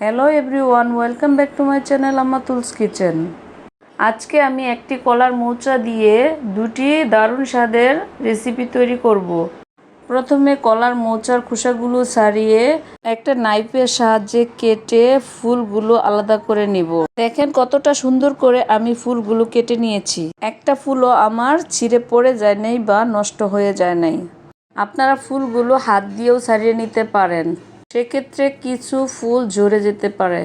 Hello everyone welcome back to my channel Amatul's kitchen আজকে আমি একটি কলার মৌচা দিয়ে দুটি দারুণ স্বাদের রেসিপি তৈরি করব। প্রথমে কলার মৌচার খোসাগুলো ছাড়িয়ে একটা নাইফের সাহায্যে কেটে ফুলগুলো আলাদা করে নিব। দেখেন কতটা সুন্দর করে আমি ফুলগুলো কেটে নিয়েছি। একটা ফুলও আমার ছিঁড়ে পড়ে যায় নাই বা নষ্ট হয়ে যায় নাই। আপনারা ফুলগুলো হাত দিয়েও ছাড়িয়ে নিতে পারেন। সেক্ষেত্রে কিছু ফুল ঝরে যেতে পারে।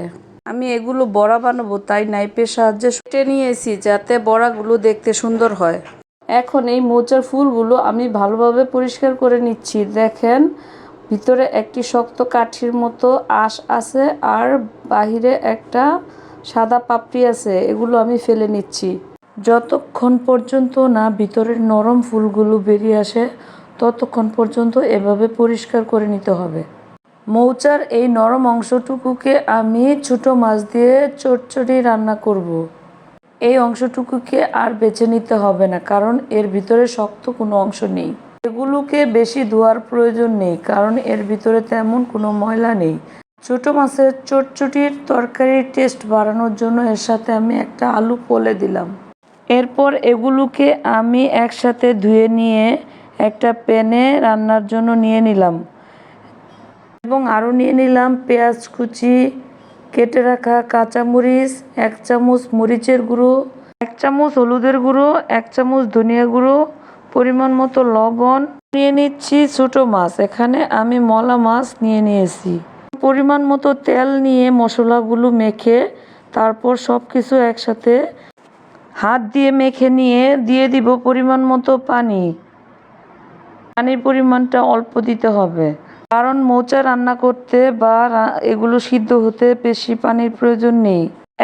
আমি এগুলো বড়া বানাবো, তাই নাইপের সাহায্যে কেটে নিয়েছি যাতে বড়াগুলো দেখতে সুন্দর হয়। এখন এই মোচার ফুলগুলো আমি ভালোভাবে পরিষ্কার করে নিচ্ছি। দেখেন, ভিতরে একটি শক্ত কাঠির মতো আঁশ আছে আর বাহিরে একটা সাদা পাপড়ি আছে, এগুলো আমি ফেলে নিচ্ছি। যতক্ষণ পর্যন্ত না ভিতরের নরম ফুলগুলো বেরিয়ে আসে, ততক্ষণ পর্যন্ত এভাবে পরিষ্কার করে নিতে হবে। মৌচার এই নরম অংশটুকুকে আমি ছোট মাছ দিয়ে চটচড়ি রান্না করব। এই অংশটুকুকে আর বেছে নিতে হবে না, কারণ এর ভিতরে শক্ত কোনো অংশ নেই। এগুলোকে বেশি ধোয়ার প্রয়োজন নেই, কারণ এর ভিতরে তেমন কোনো ময়লা নেই। ছোট মাছের চটচটির তরকারির টেস্ট বাড়ানোর জন্য এর সাথে আমি একটা আলু পলে দিলাম। এরপর এগুলোকে আমি একসাথে ধুয়ে নিয়ে একটা প্যানে রান্নার জন্য নিয়ে নিলাম। এবং আরও নিয়ে নিলাম পেঁয়াজ কুচি, কেটে রাখা কাঁচামরিচ, এক চামচ মরিচের গুঁড়ো, এক চামচ হলুদের গুঁড়ো, এক চামচ ধনিয়া গুঁড়ো, পরিমাণ মতো লবণ। নিয়ে নিচ্ছি ছোটো মাছ, এখানে আমি মলা মাছ নিয়ে নিয়েছি। পরিমাণ মতো তেল নিয়ে মশলাগুলো মেখে তারপর সব কিছু একসাথে হাত দিয়ে মেখে নিয়ে দিয়ে দিব পরিমাণ মতো পানি। পানির পরিমাণটা অল্প দিতে হবে। কারণ মোচা রান্না করতে বা এগুলো সিদ্ধ হতে বেশি পানির প্রয়োজন নেই।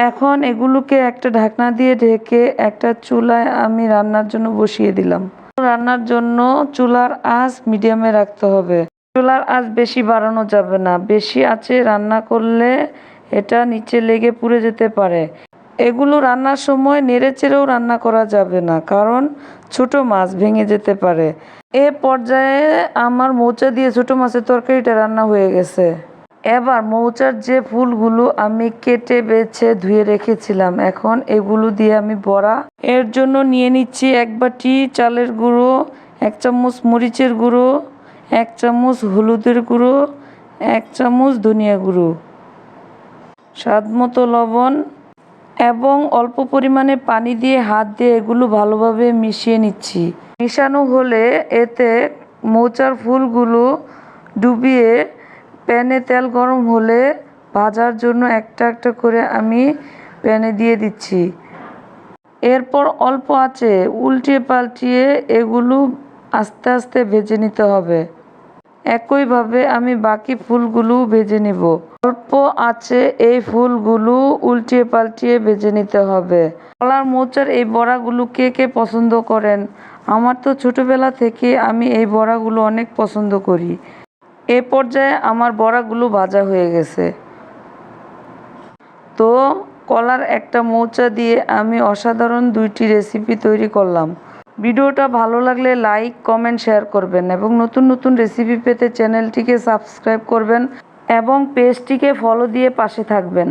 এখন এগুলোকে একটা ঢাকনা দিয়ে ঢেকে একটা চুলায় আমি রান্নার জন্য বসিয়ে দিলাম। রান্নার জন্য চুলার আঁচ মিডিয়ামে রাখতে হবে। চুলার আঁচ বেশি বাড়ানো যাবে না। বেশি আছে রান্না করলে এটা নিচে লেগে পুড়ে যেতে পারে। এগুলো রান্নার সময় নেড়েচেড়েও রান্না করা যাবে না, কারণ ছোট মাছ ভেঙে যেতে পারে। এ পর্যায়ে আমার মৌচা দিয়ে ছোটো মাছের তরকারিটা রান্না হয়ে গেছে। এবার মৌচার যে ফুলগুলো আমি কেটে, বেছে, ধুয়ে রেখেছিলাম, এখন এগুলো দিয়ে আমি বড়া। এর জন্য নিয়ে নিচ্ছি এক বাটি চালের গুঁড়ো, এক চামচ মরিচের গুঁড়ো, এক চামচ হলুদের গুঁড়ো, এক চামচ ধনিয়া গুঁড়ো। স্বাদ মতো লবণ এবং অল্প পরিমাণে পানি দিয়ে হাত দিয়ে এগুলো ভালোভাবে মিশিয়ে নিচ্ছি। মিশানো হলে এতে মৌচার ফুলগুলো ডুবিয়ে প্যানে তেল গরম হলে ভাজার জন্য একটা একটা করে আমি প্যানে দিয়ে দিচ্ছি। এরপর অল্প আছে উল্টিয়ে পাল্টিয়ে এগুলো আস্তে আস্তে ভেজে নিতে হবে। একইভাবে আমি বাকি ফুলগুলো ভেজে নিব। অল্প আছে এই ফুলগুলো উল্টিয়ে পাল্টিয়ে ভেজে নিতে হবে। কলার মোচার এই বড়াগুলো কে কে পছন্দ করেন? আমার তো ছোটোবেলা থেকে আমি এই বড়াগুলো অনেক পছন্দ করি। এ পর্যায়ে আমার বড়াগুলো ভাজা হয়ে গেছে। তো কলার একটা মৌচা দিয়ে আমি অসাধারণ দুইটি রেসিপি তৈরি করলাম। ভিডিওটা ভালো লাগলে লাইক, কমেন্ট, শেয়ার করবেন এবং নতুন নতুন রেসিপি পেতে চ্যানেলটিকে সাবস্ক্রাইব করবেন এবং পেজটিকে ফলো দিয়ে পাশে থাকবেন।